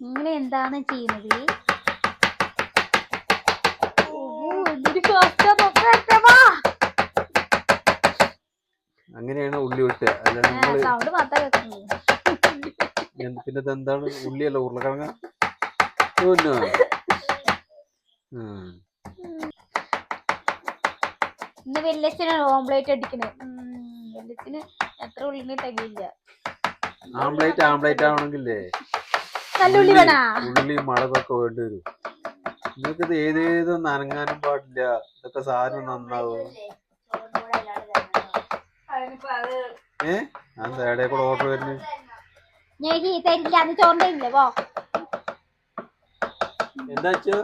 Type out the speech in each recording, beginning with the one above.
നിങ്ങൾ എന്താണ് ചെയ്യുന്നത്. അങ്ങനെയാണ് ഉള്ളി വെട്ടുക സൗണ്ട് കേൾക്കുന്നത് പിന്നെ എന്താണ്? ഉള്ളിയല്ല ഉരുളക്കിഴങ്ങ. ഇന്ന് വെല്ലച്ചിനാണ് ഓംപ്ലേറ്റ് അടിക്കണേ. വെല്ലച്ചിന് എത്ര ഉള്ളിന് തികയില്ല ആംപ്ലേറ്റ് ആംപ്ലേറ്റ് ആവണമെങ്കിലേ ഉള്ളി മുളകൊക്കെ വേണ്ടി വരും. നിങ്ങൾക്ക് ഇത് ഏതേതൊന്നും അനങ്ങാനും പാടില്ല. ഇതൊക്കെ സാധനം നന്നാവും? ഏ? ഞാൻ തേടെ കൂടെ ഓർഡർ വരുന്നു? എന്താ ആൾക്ക്.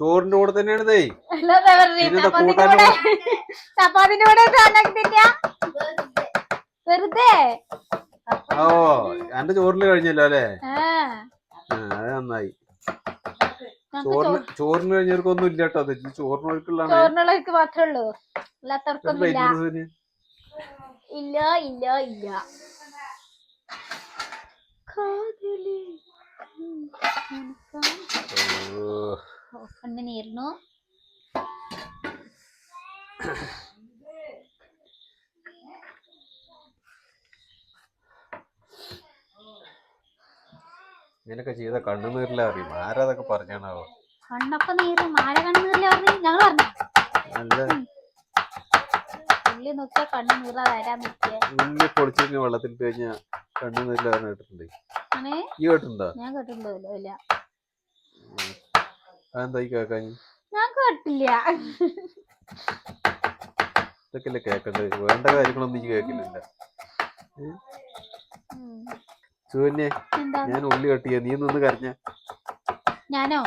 ചോറിന്റെ കൂടെ തന്നെയാണ് ചപ്പാത്തിന്റെ കൂടെ വെറുതെ. ഓ എന്റെ ചോറിൽ കഴിഞ്ഞല്ലോ അല്ലേ? അത് നന്നായി. ചോറിന് ചോറിന് കഴിഞ്ഞവർക്കൊന്നും ഇല്ല കേട്ടോ അത് ചോറിനുള്ളവർക്ക് മാത്രമേ ഉള്ളൂ അല്ലാത്തവർക്കൊന്നും ഇല്ല. ഇല്ല ഇല്ല കണ്ണിനീർന്നു ഇങ്ങനൊക്കെ ചെയ്ത കണ്ണുനീരില്ല അറിയും. ആരാ അതൊക്കെ പറഞ്ഞാണാവോ? കണ്ണൊക്കെ നീര് ആരെ കണ്ണീരില്ല പറഞ്ഞു? ഞങ്ങൾ പറഞ്ഞു? നല്ല ഉള്ളി നോക്കിയാ കണ്ണ് നീറാ വരാൻ നിൽക്കിയ ഉള്ളി പൊളിച്ചിട്ട് വെള്ളത്തിൽ ഇട്ട് കഴിഞ്ഞാ കണ്ണുനീരില്ല പറഞ്ഞ കേട്ടിട്ടുണ്ട്. ഈ കേട്ടിട്ടുണ്ടോ? ഞാൻ കേട്ടിട്ടുണ്ടല്ലോ ഇല്ല അതെന്താ ഈ കേക്കാൻ ഞാൻ കേട്ടില്ല. ഇതൊക്കെയല്ലേ കേക്കണ്ടത് വേണ്ട കാര്യങ്ങളൊന്നും ഈ കേൾക്കുന്നില്ല. എന്താ? ഞാൻ ഉള്ളി കട്ടിയ നീ നിന്ന് കരഞ്ഞ. ഞാനോ.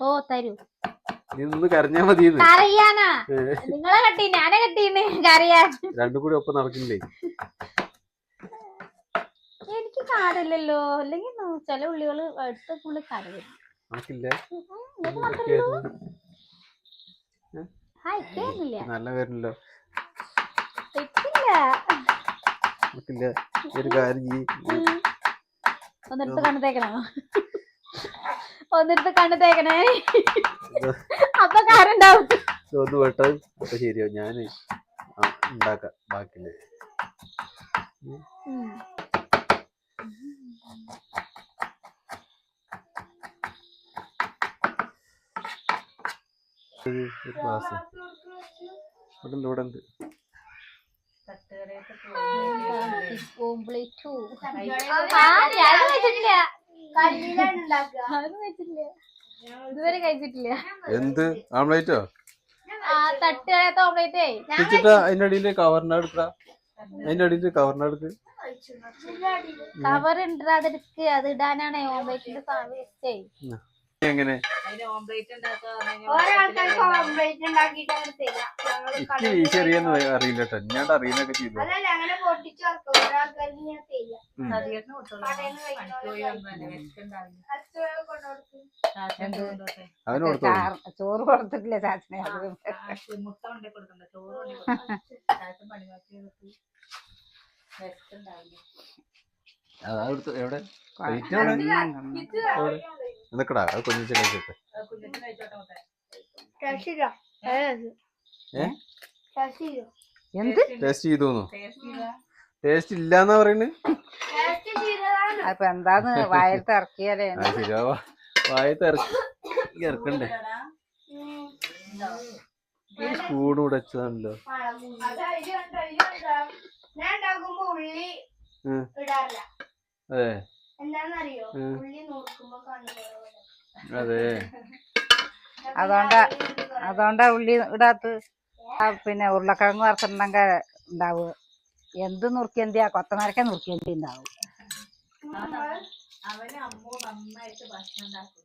ഓ തരൂ. നീ നിന്ന് കരഞ്ഞാ മതി നിങ്ങളെ കട്ടി ഞാനെ കട്ടീന്ന് കറിയാൻ രണ്ടും കൂടി ഒപ്പം നടക്കില്ലേ? എനിക്ക് കാടില്ലല്ലോ അല്ലെങ്കിൽ ചില ഉള്ളികൾ എടുത്ത പുള്ളി ഇല്ല നല്ല പേരുണ്ടല്ലോ ഒരു കാര്യം ചെയ്യ്. ഒന്നെടുത്ത് കണ്ണു തേക്കണോ? ഒന്നെടുത്ത് കണ്ണു തേക്കണേ. അപ്പൊ കാരണ്ടാവും അപ്പൊ ഞാൻ ഉണ്ടാക്കാം. ബാക്കിയില്ല ഉം. ഒരു ഗ്ലാസ്. ഇവിടെ ഉണ്ട് ഇവിടെ ഉണ്ട് ഓംപ്ലേറ്റ്. ഇതുവരെ കഴിച്ചിട്ടില്ല എന്ത്? ആംപ്ലേറ്റോ ആ തട്ടുകടയത്തെ ഓംപ്ലേറ്റേ വെച്ചിട്ടാ അതിന്റെ അടിയിൽ കവറിന്റെ എടുക്ക അതിന്റെ അടിയിൽ എടുക്ക്. കവർ ഉണ്ട് അതെടുക്ക് അത് ഇടാനാണ് ഓംപ്ലേറ്റിന്റെ വേസ്റ്റേ എങ്ങനെ? എനിക്ക് ഈ ചെറിയൊന്നും അറിയില്ല കേട്ടോ ഞാൻ അറിയുന്നൊക്കെ ചെയ്തു? അതിന് കൊടുത്തോ ചോറ് കൊടുത്തിട്ടില്ല ചാച്ചനെ അത് മുട്ട കൊണ്ടേ കൊടുക്കണ്ട. ചോറ് അതാ എവിടെ? നിക്കടാ അത് കൊഞ്ചിച്ച് കഴിച്ചിട്ട് എന്ത്? ടേസ്റ്റ് ചെയ്തു. ടേസ്റ്റ് ഇല്ലാന്നാ പറയുന്നത് അപ്പൊ എന്താന്ന്? ഇറക്കിയാലേ വായത്ത് ഇറക്കി ഇറക്കണ്ടേ? സ്പൂൺ അതാ. ഉണ്ടാക്കുമ്പോ ഉള്ളി അതെ നോക്കുമ്പോ കണ്ണു അതുകൊണ്ടാ അതുകൊണ്ടാ ഉള്ളി ഇടാത്ത പിന്നെ ഉരുളക്കിഴങ്ങ് വറുത്തിട്ടുണ്ടെങ്കിൽ ഉണ്ടാവു എന്ത് നുറുക്കിയന്തിയാ? കൊത്തമരക്ക നുറുക്കിയന്തി ഉണ്ടാവും അവന് അമ്മ നന്നായിട്ട് ഭക്ഷണം ഉണ്ടാക്കും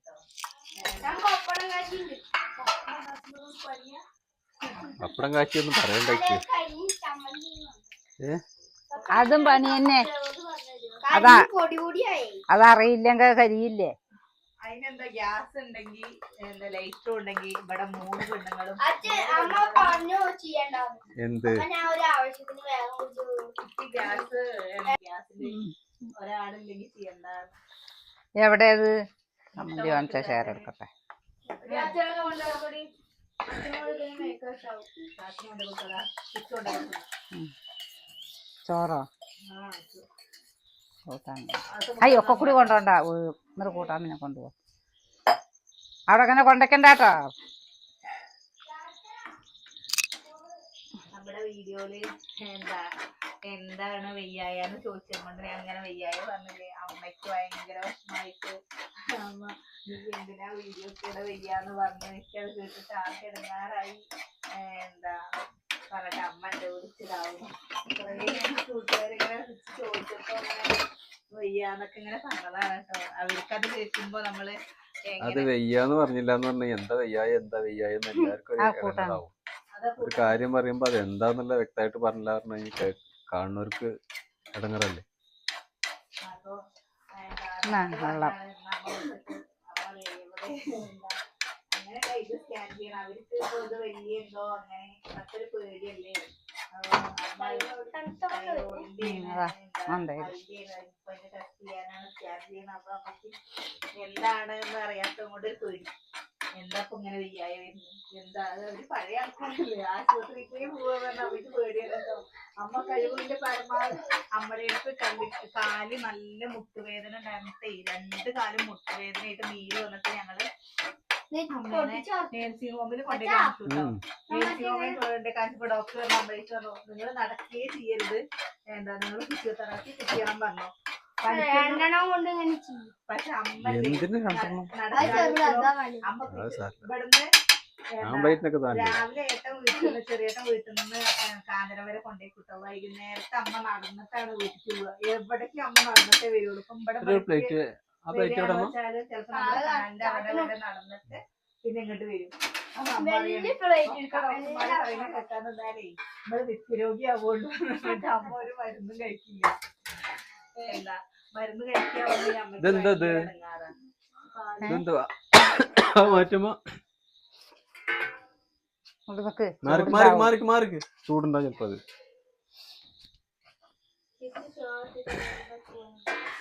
ഞാൻ പപ്പടം കാച്ചിയൊന്നും പറയണ്ടേ ഏ? അതും പണി തന്നെ അതാ അതറിയില്ലെങ്കിൽ കരിയില്ലേ അതിനെന്താ ഗ്യാസ് ഉണ്ടെങ്കിൽ എന്താ ഉണ്ടെങ്കിൽ ഇവിടെ മൂന്ന് പെണ്ണുങ്ങളും അമ്മ പറഞ്ഞു എന്ത് ഞാൻ ഒരു ആവശ്യത്തിന് ഗ്യാസ് ഗ്യാസിന്റെ ഒരാളില്ലെങ്കിൽ ചെയ്യണ്ട എവിടെ അത് വാങ്ങിച്ച ഷെയർ എടുക്കട്ടെ അച്ഛനൊക്കെ ചോറോ? കൂട്ടാൻ. അയ്യോ ഒക്കെ കൂടി കൊണ്ടോണ്ട. ഇന്നലെ കൂട്ടാൻ പിന്നെ കൊണ്ടുപോകും അവിടെ അങ്ങനെ കൊണ്ടക്കണ്ട കേട്ടോ നമ്മുടെ വീഡിയോയിൽ എന്താ എന്താണ് വെയ്യായെന്ന് ചോദിച്ചുകൊണ്ട് ഞാൻ അങ്ങനെ വെയ്യായ പറഞ്ഞില്ലേ? അമ്മയ്ക്ക് ഭയങ്കര വിഷമായിട്ട് അമ്മ നീ എന്തിനാ വീഡിയോ കൂടെ വെയ്യാന്ന് പറഞ്ഞു എനിക്കത് കേട്ടിട്ട് ആകെ ഇടങ്ങാറായി. എന്താ പറഞ്ഞിട്ട് അമ്മ എന്റെ വിളിച്ചതാവും. കൂട്ടുകാരിങ്ങനെ വിളിച്ച് ചോദിച്ചപ്പോ അങ്ങനെ വെയ്യാന്നൊക്കെ ഇങ്ങനെ പറഞ്ഞതാണ് കേട്ടോ. അവർക്കത് കേൾക്കുമ്പോ നമ്മൾ അത് വെയ്യാന്ന് പറഞ്ഞില്ല എന്ന് പറഞ്ഞാൽ എന്താ വെയ്യായ എന്താ വെയ്യായ എന്ന് എല്ലാവർക്കും ഒരു കാര്യം പറയുമ്പോ അത് എന്താന്നുള്ള വ്യക്തമായിട്ട് പറഞ്ഞില്ല പറഞ്ഞു കഴിഞ്ഞാൽ കാണുന്നവർക്ക് ഇടങ്ങറല്ലേ? വെള്ളം. ഇത് സ്കാൻ ചെയ്യണം. അവർക്ക് ഇപ്പൊ ഇത് വലിയ എന്തോ അങ്ങനെ അത്ര പേടിയല്ലേ? എന്താണ് എന്ന് അറിയാത്ത കൊണ്ട് ഒരു പേടി. എന്താ ഇപ്പൊ ഇങ്ങനെ വയ്യായ വരുന്നത്? എന്താ ഒരു പഴയ ആൾക്കാരല്ലേ. ആശുപത്രിക്ക് പോവാ പറഞ്ഞാൽ അവർക്ക് പേടിയല്ലോ അമ്മ കഴിവിന്റെ പരമാവധി അമ്മയുടെ അടുത്ത് കണ്ടിട്ട് കാൽ നല്ല മുട്ടുവേദന ഉണ്ടായിരുന്നിട്ടേ രണ്ട് കാലും മുട്ടുവേദനയായിട്ട് നീര് വന്നിട്ട് ഞങ്ങൾ നേഴ്സിംഗ് ഹോമിൽ കൊണ്ടുപോയി കാണിച്ചു കേട്ടോ ഉം. നേഴ്സിംഗ് ഹോമിൽ കൊണ്ടുപോയി കാണിച്ചപ്പോ ഡോക്ടർ പറഞ്ഞു അമ്മയ്ക്ക് പറഞ്ഞു നിങ്ങൾ നടക്കുകയേ ചെയ്യരുത്. എന്താ നിങ്ങൾ ഫിസിയോതെറാപ്പി ചെയ്യണം പറഞ്ഞു. പനിക്കൊന്നും- രണ്ടെണ്ണം കൊണ്ട് ഇങ്ങനെ ചെയ്യും. പക്ഷെ അമ്മ എന്തിന് രണ്ടെണ്ണം അത് ചെറുത് അതാ വലുത്. അമ്മ അത് സാരമില്ല. ഇവിടുന്ന് ഞാൻ എന്താ, ബൈറ്റിനൊക്കെ താണ്ടി രാവിലെ ഏട്ടൻ വീട്ടിൽ നിന്ന് ചെറിയേട്ടൻ വീട്ടിൽ നിന്ന് കാനരം വരെ കൊണ്ടേ കിട്ടും. വൈകുന്നേരത്തെ അമ്മ നടന്നിട്ടാണ് വീട്ടിൽ പോവുക. എവിടേക്കും അമ്മ നടന്നിട്ടേ വരുള്ളൂ. ഇപ്പം ഇവിടെ ആ പ്ലേറ്റ് നടന്നിട്ട് പിന്നെ ഇങ്ങോട്ട് വരും. നമ്മൾ അമ്മ ഒരു മരുന്നും കഴിക്കില്ല. എന്താ? മരുന്ന് മാറ്റുമ്പോ ചൂടുണ്ടാവും. ചിലപ്പോ അത്.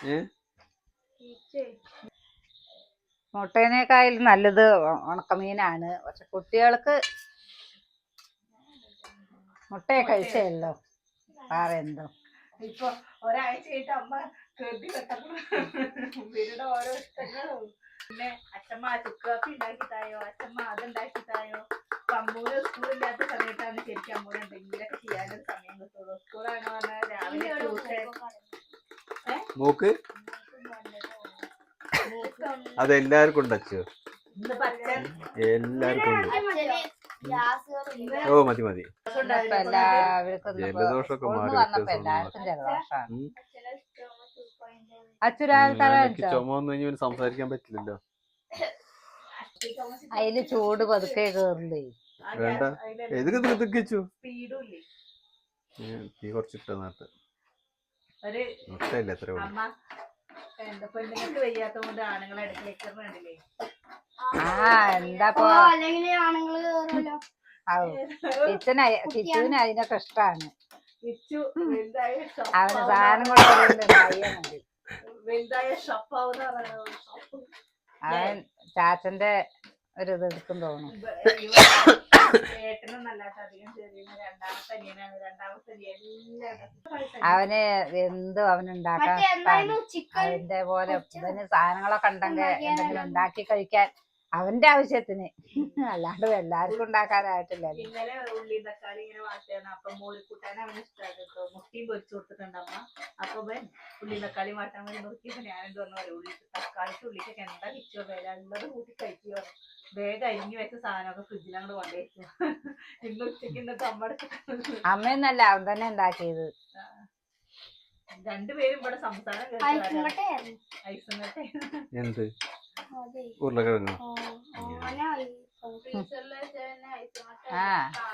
ഏ? മുട്ടേനേക്കാളും നല്ലത് ഉണക്കമീനാണ്. പക്ഷെ കുട്ടികൾക്ക് മുട്ടയെ കഴിച്ചല്ലോ വേറെ എന്തോ. ഇപ്പൊ ഒരാഴ്ചയായിട്ട് അമ്മ കൃതി വെക്കണം ഇവരുടെ ഓരോ ഇഷ്ടങ്ങളും. പിന്നെ അച്ഛമ്മ ചുക്ക് കാപ്പി ഉണ്ടാക്കി തായോ അച്ഛമ്മ അത് ഉണ്ടാക്കി തായോ അപ്പൊ അമ്മൂര് സ്കൂളില്ലാത്ത സമയത്താണ് ശരിക്കും അമ്മൂര് എന്തെങ്കിലുമൊക്കെ ചെയ്യാനൊരു സമയം കിട്ടുള്ളൂ. സ്കൂളാണ് പറഞ്ഞാൽ രാവിലെ മൂക്ക് അത് എല്ലാവർക്കും ഉണ്ട് എല്ലാവർക്കും ഉണ്ട്. ഓ മതി മതി. ജലദോഷമൊക്കെ മാറി ചുമ വന്നു കഴിഞ്ഞാൽ സംസാരിക്കാൻ പറ്റില്ലല്ലോ. അതിൽ ചൂട് പതുക്കെ കേറില്ലേ വേണ്ട. എതുക്കെ ഇല്ലേ? തീ കുറച്ചിട്ട നേരത്തെ മുട്ടയില്ല എത്ര പെണ്ണുങ്ങൾക്ക് ആണുങ്ങളെ കണ്ടില്ലേ? ആ എന്താപ്പോ അല്ലെങ്കിൽ കിച്ചന് കിച്ചുവിന് അതിനൊക്കെ ഇഷ്ടാണ്. അവന് സാധനം കൊണ്ടുവരുന്നുണ്ട് അവൻ ചാച്ചന്റെ ഒരു ഇത് എടുക്കും തോന്നുന്നു. അവന് എന്തും അവനുണ്ടാക്കാൻ അതിന്റെ പോലെ സാധനങ്ങളൊക്കെ ഉണ്ടെങ്കിൽ എന്തെങ്കിലും ഉണ്ടാക്കി കഴിക്കാൻ അവന്റെ ആവശ്യത്തിന്. അല്ലാണ്ട് എല്ലാവർക്കും ഉണ്ടാക്കാനായിട്ടില്ല ഇന്നലെ ഉള്ളി തക്കാളി ഇങ്ങനെ വാട്ടാണ് അപ്പൊ മോരിക്കൂട്ടാൻ അവന് ഇഷ്ടമായിട്ടോ മുട്ടിയും പൊരിച്ചു കൊടുത്തിട്ടുണ്ട് അമ്മ. അപ്പൊ ഉള്ളി തക്കാളി വാട്ടാൻ വേണ്ടി നോക്കിയപ്പോ ഞാൻ എന്ത് പറഞ്ഞു ഉള്ളി തക്കാളിക്ക് ഉള്ളിക്കൊക്കെ എന്താ കിച്ചോ വേല? ഉള്ളത് കൂട്ടി കഴിക്കുമോ വേഗം അരിഞ്ഞു വെച്ച സാധനമൊക്കെ ഫ്രിഡ്ജിൽ അങ്ങോട്ട് കൊണ്ടുവച്ചു ഇന്ന് ഉച്ചയ്ക്ക് ഇന്നത്തെ അമ്മ അമ്മയെന്നല്ല അവൻ തന്നെ ഉണ്ടാക്കിയത്. രണ്ടുപേരും ഇവിടെ സംസാരം എന്ത്? ഉരുളക്കിഴങ്ങ്?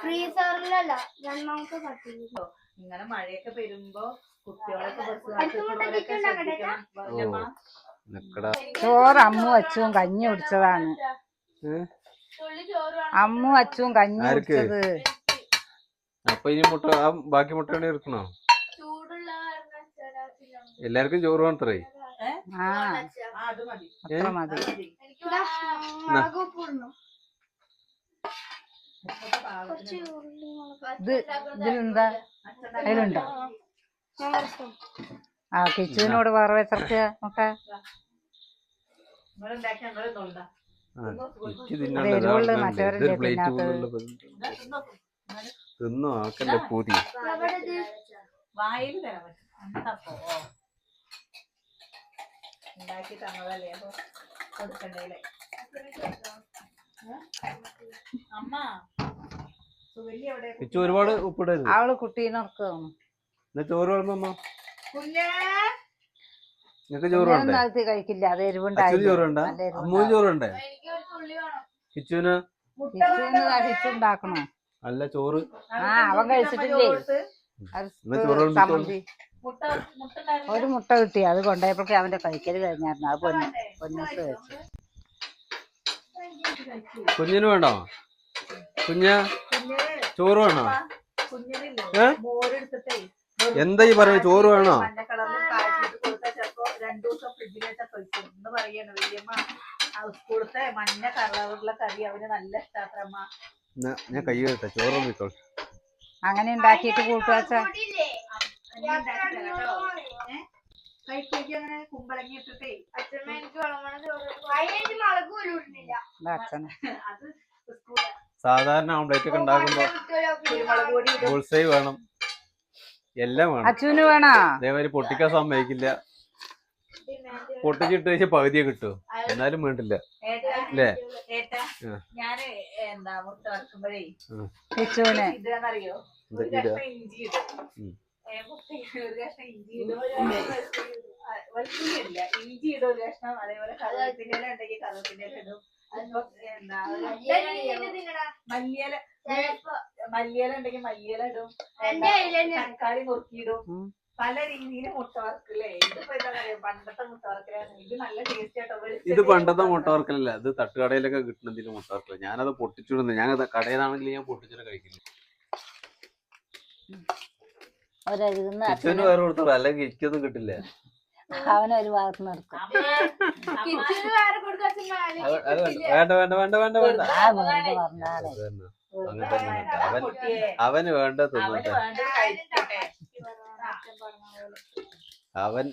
ഫ്രീസറിലല്ല രണ്ടാമത്തെ ഇങ്ങനെ മഴയൊക്കെ നിക്കടാ. ചോറ് അമ്മു അച്ചുവും കഞ്ഞി കുടിച്ചതാണ്. അമ്മ അമ്മു അച്ചുവും കഞ്ഞി? കുടിച്ചത്. അപ്പൊ ഇനി മുട്ട ബാക്കി മുട്ട കാരണം എല്ലാവർക്കും ചോറ് വേണത്രേ ആ. അത്ര മതി. ഇത് ഇതിലെന്താ അതിലുണ്ടോ. ആ. കിച്ചുവിനോട് വേറെ? തിന്നോ ആക്കല്ലേ പൂതി. വായിൽ തരാൻ പറ്റും ഉണ്ടാക്കി തന്നതല്ലേ? അപ്പൊ കൊടുക്കണ്ടേ അമ്മ എവിടെ? ഒരുപാട് ഉപ്പിടരുത്. അവൾ കുട്ടീനെ എന്നാ ചോറ് വേണമെന്നോ കുഞ്ഞേ! നിങ്ങക്ക് ചോറ് വേണ്ടേ? നാളത്തെ കഴിക്കില്ല. അത് അച്ഛന് എരിവുണ്ടായി ചോറ് വേണ്ട? നല്ല എരിവുണ്ടാവും. അമ്മൂന് ചോറ് വേണ്ടേ? എനിക്ക് ഒരു തുള്ളി വേണം. കിച്ചുവിന്? കിച്ചുവിന് കഴിച്ചുണ്ടാക്കണോ അല്ല ചോറ്. ആ, അവൻ കഴിച്ചിട്ടില്ലേ? അത് എന്നാ ചോറ്. ചമ്മന്തി. ഒരു മുട്ട കിട്ടി. അത് കൊണ്ടുപോയപ്പോഴേ അവന്റെ കഴിക്കൽ കഴിഞ്ഞായിരുന്നു അത് പൊന്നു പൊന്നൂസ് വെച്ചു കുഞ്ഞിന് വേണോ? കുഞ്ഞ ചോറ് വേണോ? എന്താ ഈ പറയുന്നത്? ചോറ് വേണോ? ഞാൻ കൈ കെട്ടെ ചോറ് അങ്ങനെ ഉണ്ടാക്കിയിട്ട് കൂട്ടുവച്ച? കഴിക്കേക്ക് അങ്ങനെ കുമ്പളങ്ങി ഇട്ടിട്ടേ അച്ഛമ്മ എനിക്ക് അത് സാധാരണ ഓംലേറ്റ് ഒക്കെ ഉണ്ടാക്കുമ്പോ പൊടി ബുൾസൈ വേണം. എല്ലാം വേണം. അച്ഛന് വേണോ? അതേമാതിരി പൊട്ടിക്കാൻ സമ്മതിക്കില്ല. പൊട്ടിച്ചിട്ട് കഴിഞ്ഞാൽ പകുതിയെ കിട്ടും. എന്നാലും വേണ്ടില്ല. ഏട്ടാ അല്ലേ. ഞാൻ എന്താ മുട്ട വറക്കുമ്പോഴേ ഇടുക? കഷ്ണം ഇഞ്ചി ഒരു കഷ്ണം ഇഞ്ചി ഇടും വെളുത്തുള്ളി ഇടില്ല ഇഞ്ചി ഇടും ഒരു കഷ്ണം അതേപോലെ കറിവേപ്പിന്റെ ഇല ഉണ്ടെങ്കിൽ കറിവേപ്പിന്റെ ഇല ഇടും അതിപ്പോ എന്താ ഒരു മല്ലിയില മല്ലിയില ഉണ്ടെങ്കിൽ മല്ലിയില ഇടും തക്കാളി നുറുക്കിയിടും പല രീതിയിൽ മുട്ട വറക്കില്ലേ ഇതിപ്പോ എന്താ പറയാ പണ്ടത്തെ മുട്ട വറക്കലാണ് ഇത് നല്ല ടേസ്റ്റ് ആട്ടോ ഇത് പണ്ടത്തെ മുട്ട വറക്കലല്ല ഇത് തട്ടുകടയിലൊക്കെ കിട്ടുന്നതിന് മുട്ട വറക്കല ഞാനത് പൊട്ടിച്ചിടുന്നു ഞാൻ കടയിലാണെങ്കിൽ ഞാൻ പൊട്ടിച്ചിട്ട് കഴിക്കില്ല. ഒരരുന്ന് കിച്ചന് വേറെ കൊടുത്തോളൂ. അല്ലെങ്കിൽ എനിക്കൊന്നും കിട്ടില്ല. അവനൊരു ഭാഗത്ത് നിർത്തും വേണ്ട. വേണ്ട വേണ്ട വേണ്ട വേണ്ട ആ പറഞ്ഞാലേ. അങ്ങനെ തന്നെ. അവൻ അവന് വേണ്ട തിന്നട്ടെ വേണ്ടത് അവൻ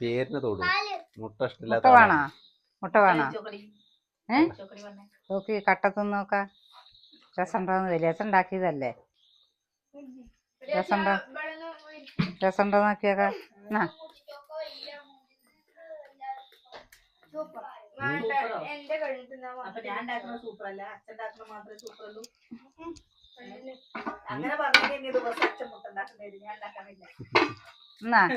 പേരിന് തൊടും. മുട്ട മുട്ട ഇഷ്ടമില്ലാത്ത വേണോ? മുട്ട വേണോ? ഏ? നോക്കി കട്ടത്തുനിന്ന് നോക്ക രസമുണ്ടോന്ന് രസം ഉണ്ടാക്കിയതല്ലേ? രസമുണ്ടോ നോക്കിയൊക്കെ. എന്നാ അങ്ങനെ ദിവസം അച്ഛൻ ഞാൻ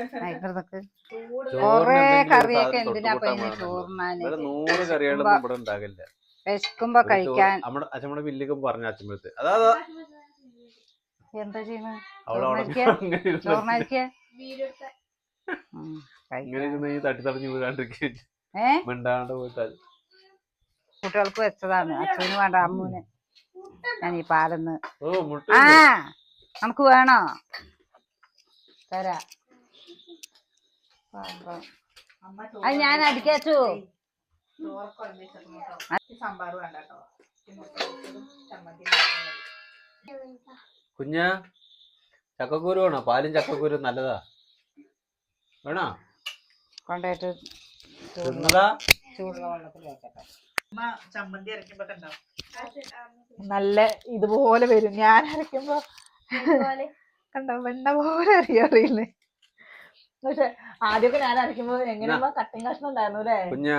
കൊറേ കറിയൊക്കെ എന്തിനാ ചോറിനാല് നൂറ് കറികളൊന്നും ഇവിടെ ഉണ്ടാകില്ല വിശക്കുമ്പോ കഴിക്കാൻ നമ്മുടെ അച്ഛമ്മടെ വില്ലൊക്കെ പറഞ്ഞു അച്ഛമ്മടുത്ത് അതാ. എന്താ ചെയ്യുന്നത് കുട്ടികൾക്ക് വെച്ചതാണ്. അച്ഛന് വേണ്ട അമ്മൂന് ഞാൻ ഈ പാലന്ന്. ഓ മുട്ട ആ നമുക്ക് വേണോ? തരാ. അമ്മ അത് ഞാൻ അടിക്കാച്ചു സാമ്പാർ വേണ്ട കേട്ടോ. ചമ്മന്തി. കുഞ്ഞ ചക്കക്കൂരു വേണോ? പാലും ചക്കക്കൂരും നല്ലതാ. വേണോ? കൊണ്ടുപോയിട്ട് തിന്നതാ? ചൂടുള്ള വെള്ളത്തിൽ വെക്കട്ടെ. അമ്മ ചമ്മന്തി അരയ്ക്കുമ്പോ നല്ല ഇതുപോലെ വരും. ഞാൻ അരയ്ക്കുമ്പോ കണ്ടോ? വെണ്ണ പോലെ അറിയാറിയില്ലേ പക്ഷെ ആദ്യമൊക്കെ ഞാൻ അരയ്ക്കുമ്പോ എങ്ങനെയാ കട്ടിങ് കഷ്ണം ഉണ്ടായിരുന്നു അല്ലേ? കുഞ്ഞ.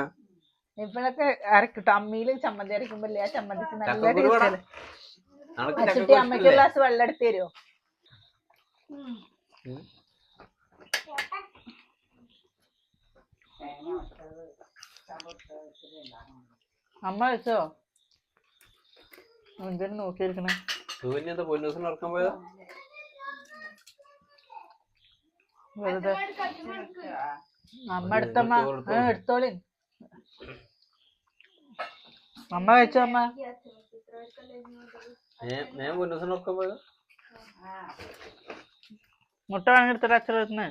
ഇപ്പോഴൊക്കെ അരക്കിട്ടു അമ്മിയിൽ ചമ്മന്തി അരയ്ക്കുമ്പോ ആ ചമ്മന്തിക്ക് നല്ല അമ്മയ്ക്ക്? ഗ്ലാസ് വെള്ളം എടുത്ത് തരുമോ അമ്മ വെച്ചോ? എന്തിനു നോക്കിയിരിക്കണേ? എന്താ പൊന്നൂസിന് ഉറക്കം പോയതാ? വെറുതെ. അമ്മ എടുത്തമ്മ. എടുത്തോളി. അമ്മ വെച്ചോ അമ്മ? ഞാൻ പൊന്നൂസിനൊക്കെ പോയത് മുട്ട വാങ്ങിയെടുത്തിട്ട് അച്ഛൻ വരുന്നേ?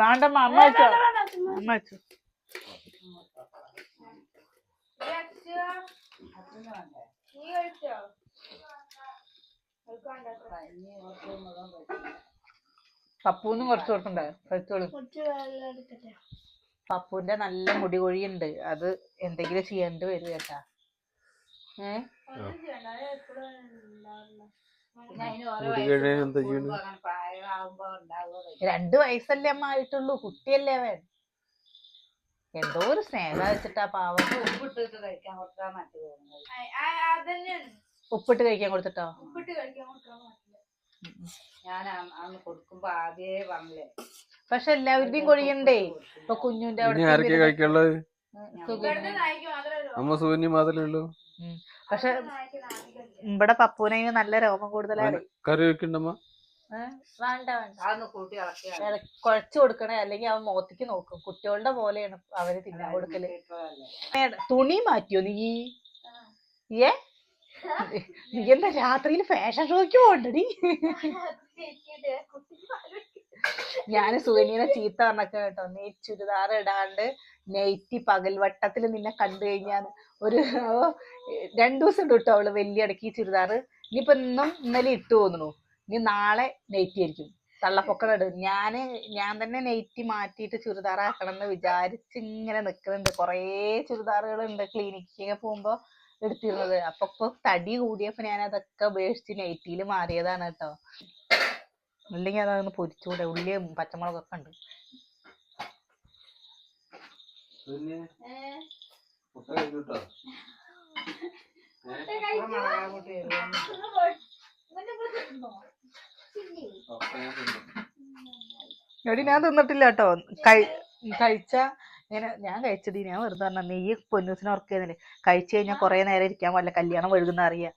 വേണ്ടമ്മ അമ്മ വെച്ചോ. അമ്മ വെച്ചോ. പപ്പൂന്നും കുറച്ച് കൊടുക്കണ്ടേ? കഴിച്ചോളൂ പപ്പുവിന്റെ നല്ല മുടി കൊഴിയുണ്ട് അത് എന്തെങ്കിലും ചെയ്യേണ്ടി വരും കേട്ടാ. ഏ? രണ്ട് വയസ്സല്ലേ അമ്മ ആയിട്ടുള്ളൂ. കുട്ടിയല്ലേ അവൻ. എന്തോ ഒരു സ്നേഹം വെച്ചിട്ടാ പാവം. ഉപ്പിട്ട് കഴിക്കാൻ കൊടുത്തിട്ടോ? ഞാൻ അന്ന് കൊടുക്കുമ്പോ ആദ്യേ പറഞ്ഞില്ലേ പക്ഷെ എല്ലാവരുടെയും കൊഴിയണ്ടേ? ഇപ്പൊ കുഞ്ഞുന്റെ അവിടെ കഴിക്കാനുള്ളത് ഇവിടുത്തെ നായ്ക്ക് ഉള്ളൂ. അമ്മ സൂര്യ മാത്രമേ ഉള്ളൂ? പക്ഷെ ഇവിടെ പപ്പൂനെ നല്ല രോമം കൂടുതലാണ്. കറി വെക്കണ്ടമ്മ വേണ്ട വേണ്ട. അതൊന്ന് കൂട്ടി കുഴച്ചു കൊടുക്കണേ അല്ലെങ്കിൽ അവൻ മോത്തിക്ക് നോക്കും. കുട്ടികളുടെ പോലെയാണ് അവർ തിന്നാൻ കൊടുക്കൽ. തുണി മാറ്റിയോ നീ? ഏ? നീ എന്താ രാത്രിയിൽ ഫാഷൻ ഷോയ്ക്ക് പോണ്ടടി ഞാൻ സുകന്യനെ ചീത്ത പറഞ്ഞൊക്കെ കേട്ടോ. നീ ചുരിദാർ ഇടാണ്ട് നെയ്റ്റി പകൽവട്ടത്തിൽ നിന്നെ കണ്ടു കഴിഞ്ഞാൽ ഒരു രണ്ടു ദിവസം ഇട്ടു കേട്ടോ അവൾ വലിയ ഇടയ്ക്ക് ചുരിദാർ. ഇനിയിപ്പൊ ഇന്നും ഇന്നലെ ഇട്ടു തോന്നുന്നു. ഇനി നാളെ നെയ്റ്റി ആയിരിക്കും തള്ളപ്പൊക്കം ഇടും ഞാൻ ഞാൻ തന്നെ നെയ്റ്റി മാറ്റിയിട്ട് ചുരിദാർ ആക്കണം എന്ന് വിചാരിച്ച് ഇങ്ങനെ നിക്കുന്നുണ്ട് കുറേ ചുരിദാറുകൾ ഉണ്ട് ക്ലിനിക്കൊക്കെ പോകുമ്പോ എടുത്തിരുന്നത്. അപ്പൊ ഇപ്പൊ തടി കൂടിയപ്പോ ഞാൻ അതൊക്കെ ഉപേക്ഷിച്ച് നെയ്റ്റിയിൽ മാറിയതാണ് കേട്ടോ. അല്ലെങ്കിൽ അതൊന്ന് പൊരിച്ചൂടെ. ഉള്ളിയും പച്ചമുളകൊക്കെ ഉണ്ട്? എടി ഞാൻ തിന്നിട്ടില്ല കേട്ടോ. കഴി കഴിച്ച ഇങ്ങനെ ഞാൻ കഴിച്ചത്. ഞാൻ വെറുതെ പറഞ്ഞ നെയ്യ് പൊന്നൂസിനെ ഉറക്കുന്നില്ലേ കഴിച്ചു കഴിഞ്ഞാൽ കുറെ നേരം ഇരിക്കാൻ പാടില്ല. കല്യാണം വഴുകുന്ന അറിയാം.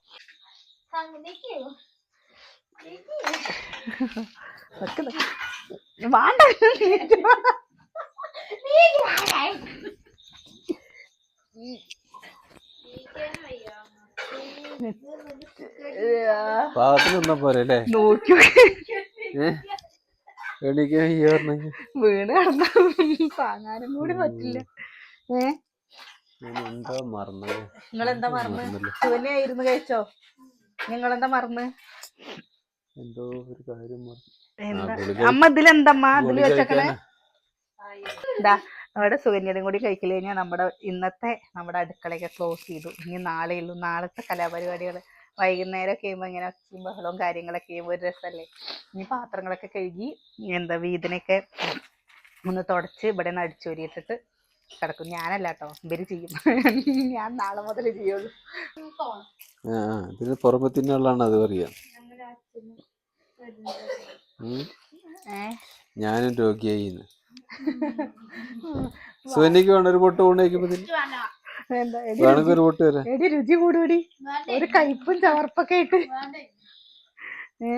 വേണ്ട. നിന്നാ അല്ലേ? നോക്കി പറഞ്ഞ വീണ് കിടന്ന താങ്ങാനും കൂടി പറ്റില്ല. ഏ? എന്താ മറന്നത് നിങ്ങളെന്താ മറന്ന്. ശിവനെയായിരുന്നു കഴിച്ചോ? നിങ്ങളെന്താ മറന്ന്? എന്തോ ഒരു കാര്യം അമ്മ ഇതിലെന്തമ്മ വെച്ചേക്കണേ? നമ്മുടെ സുഗന്യതയും കൂടി കഴിക്കൽ കഴിഞ്ഞാൽ നമ്മുടെ ഇന്നത്തെ നമ്മുടെ അടുക്കളയൊക്കെ ക്ലോസ് ചെയ്തു. ഇനി നാളെ ഉള്ളൂ. നാളത്തെ കലാപരിപാടികൾ വൈകുന്നേരം ഒക്കെ ചെയ്യുമ്പോൾ ഇങ്ങനെ ഒച്ചയും ബഹളവും കാര്യങ്ങളൊക്കെ ചെയ്യുമ്പോൾ ഒരു രസമല്ലേ ഇനി പാത്രങ്ങളൊക്കെ കഴുകി എന്താ വീതിനൊക്കെ ഒന്ന് തുടച്ച് ഇവിടെ നിന്ന് അടിച്ചോരിയിട്ടിട്ട് കിടക്കും. ഞാനല്ല കേട്ടോ ഇവർ ചെയ്യും. ഞാൻ നാളെ മുതൽ ചെയ്യുള്ളൂ. ഇതിന് പുറമെ തിന്നുള്ളതാണ് അത് പറയാം ഞങ്ങളുടെ അച്ഛനും വരുന്നത്. ഏ ഞാനും രോഗിയായി. സുനിക്ക് വേണ്ട ഒരു പൊട്ട് കൊണ്ട് കഴിക്കുമ്പോ ഒരു പൊട്ട് എടി രുചി കൂടുകൂടി ഒരു കയ്പും ചവർപ്പൊക്കെ ആയിട്ട്? ഏ?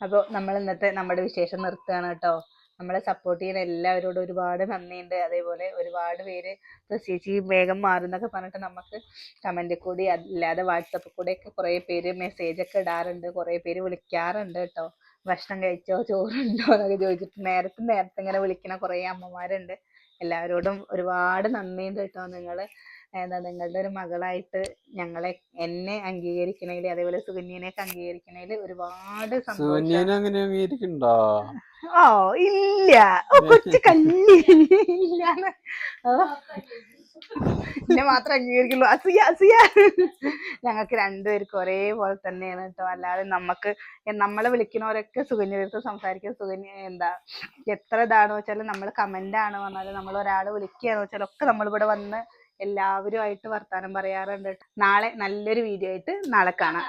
അപ്പോൾ നമ്മൾ ഇന്നത്തെ നമ്മുടെ വിശേഷം നിർത്തുകയാണ് കേട്ടോ. നമ്മളെ സപ്പോർട്ട് ചെയ്യുന്ന എല്ലാവരോടും ഒരുപാട് നന്ദിയുണ്ട്. അതേപോലെ ഒരുപാട് പേര് ചേച്ചി വേഗം മാറുന്നൊക്കെ പറഞ്ഞിട്ട് നമുക്ക് കമന്റിൽ കൂടി അല്ലാതെ വാട്സപ്പിൽ കൂടെ ഒക്കെ കുറേ പേര് മെസ്സേജ് ഒക്കെ ഇടാറുണ്ട്. കുറേ പേര് വിളിക്കാറുണ്ട് കേട്ടോ ഭക്ഷണം കഴിച്ചോ ചോറുണ്ടോ എന്നൊക്കെ ചോദിച്ചിട്ട് നേരത്തെ നേരത്തെ ഇങ്ങനെ വിളിക്കുന്ന കുറേ അമ്മമാരുണ്ട്. എല്ലാവരോടും ഒരുപാട് നന്ദിയുണ്ട് കേട്ടോ. നിങ്ങൾ എന്താ നിങ്ങളുടെ ഒരു മകളായിട്ട് ഞങ്ങളെ എന്നെ അംഗീകരിക്കണേൽ അതേപോലെ സുകന്യനെയൊക്കെ അംഗീകരിക്കണേൽ ഒരുപാട് സന്തോഷം സുനിയനെ അങ്ങനെ അംഗീകരിക്കണ്ടോ? ഓ ഇല്ല. കൊച്ചു ഓ. എന്നെ മാത്രം അംഗീകരിക്കുള്ളൂ. അസിയ അസിയ. ഞങ്ങൾക്ക് രണ്ടുപേർക്കും ഒരേപോലെ തന്നെയാണ് കേട്ടോ. അല്ലാതെ നമുക്ക് നമ്മളെ വിളിക്കുന്നവരൊക്കെ സുകന്യടുത്ത് സംസാരിക്കാൻ സുകന്യ എന്താ എത്ര ഇതാണെന്ന് വെച്ചാൽ നമ്മൾ കമന്റ് ആണ് വന്നാലും നമ്മൾ ഒരാൾ വിളിക്കുകയാണെന്ന് വെച്ചാൽ ഒക്കെ നമ്മളിവിടെ വന്ന് എല്ലാവരുമായിട്ട് വർത്താനം പറയാറുണ്ട്. നാളെ നല്ലൊരു വീഡിയോ ആയിട്ട് നാളെ കാണാം.